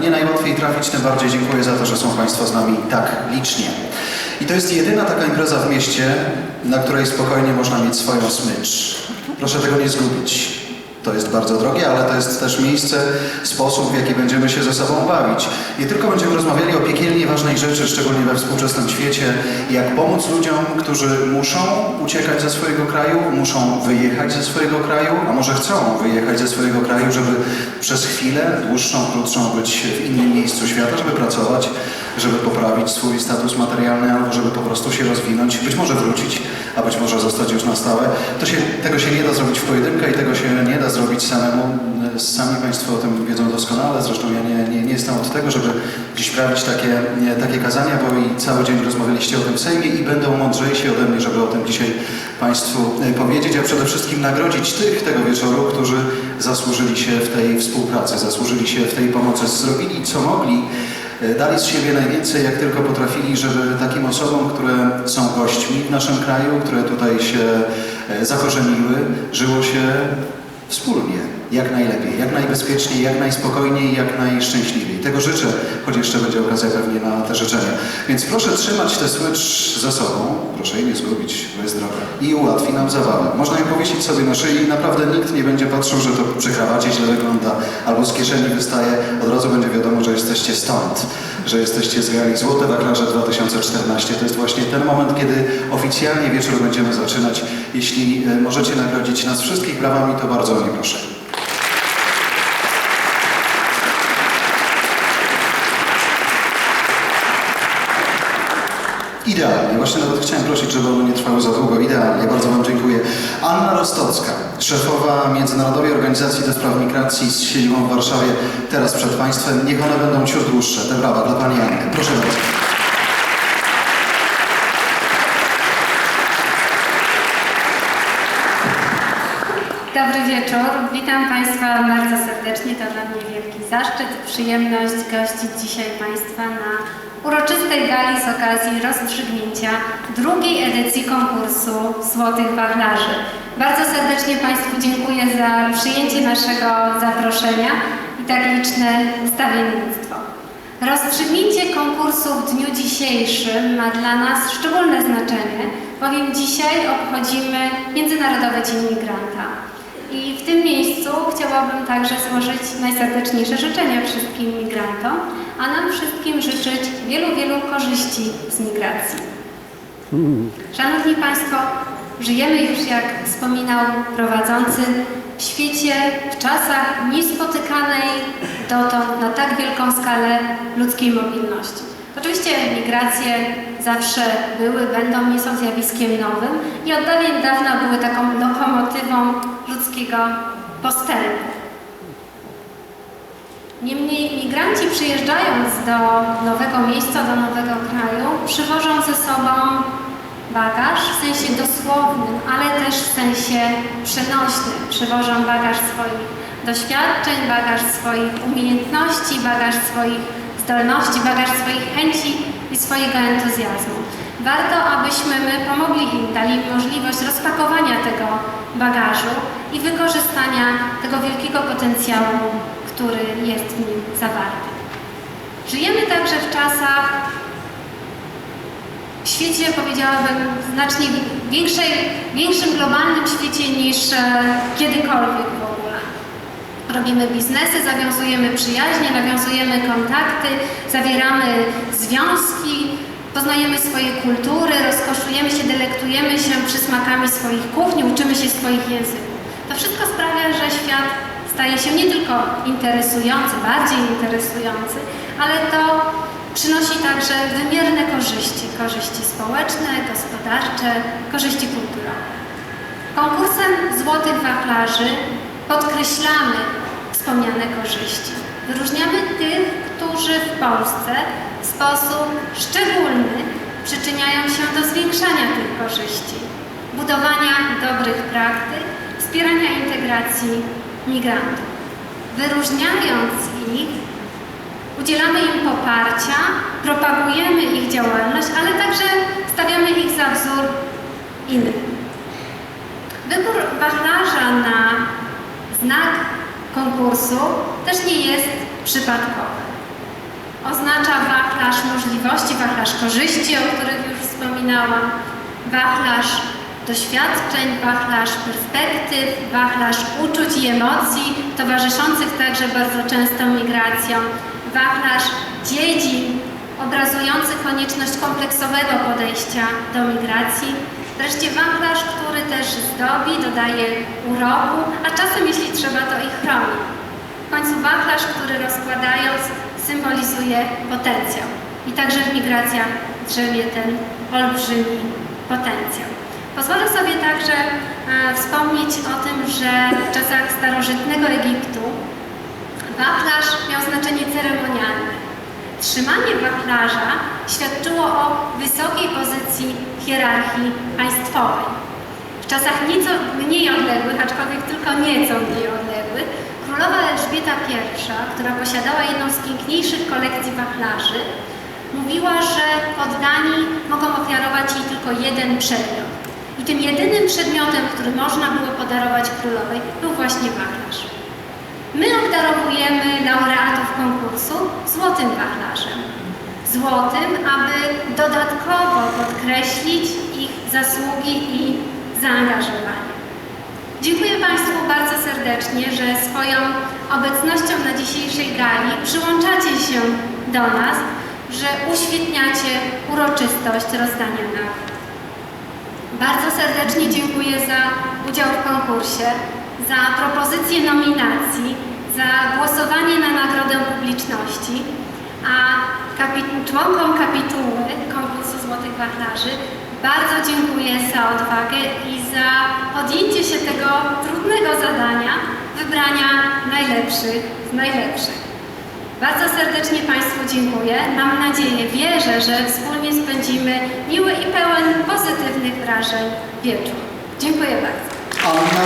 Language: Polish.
nie najłatwiej trafić, tym bardziej dziękuję za to, że są Państwo z nami tak licznie. I to jest jedyna taka impreza w mieście, na której spokojnie można mieć swoją smycz. Proszę tego nie zgubić. To jest bardzo drogie, ale to jest też miejsce, sposób, w jaki będziemy się ze sobą bawić. Nie tylko będziemy rozmawiali o piekielnie ważnej rzeczy, szczególnie we współczesnym świecie, jak pomóc ludziom, którzy muszą uciekać ze swojego kraju, muszą wyjechać ze swojego kraju, a może chcą wyjechać ze swojego kraju, żeby przez chwilę, dłuższą, krótszą, być w innym miejscu świata, żeby pracować, żeby poprawić swój status materialny, albo żeby po prostu się rozwinąć, być może wrócić, a być może zostać już na stałe. To się, tego się nie da zrobić w pojedynkę i tego się nie da zrobić samemu. Sami Państwo o tym wiedzą doskonale, zresztą ja nie, nie, nie jestem od tego, żeby gdzieś prawić takie, nie, takie kazania, bo i cały dzień rozmawialiście o tym w Sejmie i będą mądrzejsi ode mnie, żeby o tym dzisiaj Państwu e, powiedzieć, a przede wszystkim nagrodzić tych tego wieczoru, którzy zasłużyli się w tej współpracy, zasłużyli się w tej pomocy, zrobili co mogli, dali z siebie najwięcej, jak tylko potrafili, żeby takim osobom, które są gośćmi w naszym kraju, które tutaj się e, zakorzeniły, żyło się wspólnie, jak najlepiej, jak najbezpieczniej, jak najspokojniej, jak najszczęśliwiej. Tego życzę, choć jeszcze będzie okazja pewnie na te życzenia. Więc proszę trzymać tę smycz ze sobą, proszę jej nie zgubić, bo jest droga i ułatwi nam zabawę. Można ją powiesić sobie na szyi i naprawdę nikt nie będzie patrzył, że to przy krawacie źle wygląda albo z kieszeni wystaje. Od razu będzie wiadomo, że jesteście stąd, że jesteście z gali Złote Wachlarze 2014. To jest właśnie ten moment, kiedy oficjalnie wieczór będziemy zaczynać. Jeśli e, możecie nagrodzić nas wszystkich brawami, to bardzo o nie proszę. Idealnie. Właśnie nawet chciałem prosić, żeby one nie trwały za długo. Idealnie. Bardzo Wam dziękuję. Anna Rostocka, szefowa Międzynarodowej Organizacji do Spraw Migracji z siedzibą w Warszawie, teraz przed Państwem. Niech one będą ciut dłuższe. Te brawa dla Pani Anny. Proszę bardzo. Dobry wieczór. Witam Państwa bardzo serdecznie. To dla mnie wielki zaszczyt, przyjemność gościć dzisiaj Państwa na uroczystej gali z okazji rozstrzygnięcia drugiej edycji konkursu Złotych Wachlarzy. Bardzo serdecznie Państwu dziękuję za przyjęcie naszego zaproszenia i tak liczne stawiennictwo. Rozstrzygnięcie konkursu w dniu dzisiejszym ma dla nas szczególne znaczenie, bowiem dzisiaj obchodzimy Międzynarodowy Dzień Migranta. I w tym miejscu chciałabym także złożyć najserdeczniejsze życzenia wszystkim migrantom, a nam wszystkim życzyć wielu, wielu korzyści z migracji. Szanowni Państwo, żyjemy już, jak wspominał prowadzący, w świecie, w czasach niespotykanej dotąd na tak wielką skalę ludzkiej mobilności. Oczywiście migracje zawsze były, będą, nie są zjawiskiem nowym i od dawien dawna były taką lokomotywą ludzkiego postępu. Niemniej migranci przyjeżdżając do nowego miejsca, do nowego kraju, przywożą ze sobą bagaż w sensie dosłownym, ale też w sensie przenośnym. Przywożą bagaż swoich doświadczeń, bagaż swoich umiejętności, bagaż swoich zdolności, bagaż swoich chęci i swojego entuzjazmu. Warto, abyśmy my pomogli im, dali im możliwość rozpakowania tego bagażu i wykorzystania tego wielkiego potencjału, który jest w nim zawarty. Żyjemy także w czasach, w świecie, powiedziałabym, znacznie większej, większym globalnym świecie niż e, kiedykolwiek w ogóle. Robimy biznesy, zawiązujemy przyjaźnie, nawiązujemy kontakty, zawieramy związki, poznajemy swoje kultury, rozkoszujemy się, delektujemy się przysmakami swoich kuchni, uczymy się swoich języków. To wszystko sprawia, że świat staje się nie tylko interesujący, bardziej interesujący, ale to przynosi także wymierne korzyści, korzyści społeczne, gospodarcze, korzyści kulturowe. Konkursem Złotych Wachlarzy podkreślamy wspomniane korzyści. Wyróżniamy tych, którzy w Polsce w sposób szczególny przyczyniają się do zwiększania tych korzyści, budowania dobrych praktyk, wspierania integracji migrantów. Wyróżniając ich, udzielamy im poparcia, propagujemy ich działalność, ale także stawiamy ich za wzór innym. Wybór wachlarza na znak konkursu też nie jest przypadkowy. Oznacza wachlarz możliwości, wachlarz korzyści, o których już wspominałam, wachlarz doświadczeń, wachlarz perspektyw, wachlarz uczuć i emocji, towarzyszących także bardzo często migracjom, wachlarz dziedzin obrazujący konieczność kompleksowego podejścia do migracji, wreszcie wachlarz, który też zdobi, dodaje uroku, a czasem jeśli trzeba to ich chroni. W końcu wachlarz, który rozkładając symbolizuje potencjał. I także w migracjach drzemie ten olbrzymi potencjał. Pozwolę sobie także e, wspomnieć o tym, że w czasach starożytnego Egiptu wachlarz miał znaczenie ceremonialne. Trzymanie wachlarza świadczyło o wysokiej pozycji hierarchii państwowej. W czasach nieco mniej odległych, aczkolwiek tylko nieco mniej odległych, królowa Elżbieta I, która posiadała jedną z piękniejszych kolekcji wachlarzy, mówiła, że poddani mogą ofiarować jej tylko jeden przedmiot. I tym jedynym przedmiotem, który można było podarować królowej, był właśnie wachlarz. My obdarowujemy laureatów konkursu złotym wachlarzem. Złotym, aby dodatkowo podkreślić ich zasługi i zaangażowanie. Dziękuję Państwu bardzo serdecznie, że swoją obecnością na dzisiejszej gali przyłączacie się do nas, że uświetniacie uroczystość rozdania nagród. Bardzo serdecznie dziękuję za udział w konkursie, za propozycję nominacji, za głosowanie na nagrodę publiczności, a kapi- członkom kapituły konkursu Złotych Wachlarzy bardzo dziękuję za odwagę i za podjęcie się tego trudnego zadania wybrania najlepszych z najlepszych. Bardzo serdecznie Państwu dziękuję. Mam nadzieję, wierzę, że wspólnie spędzimy miły i pełen pozytywnych wrażeń wieczór. Dziękuję bardzo.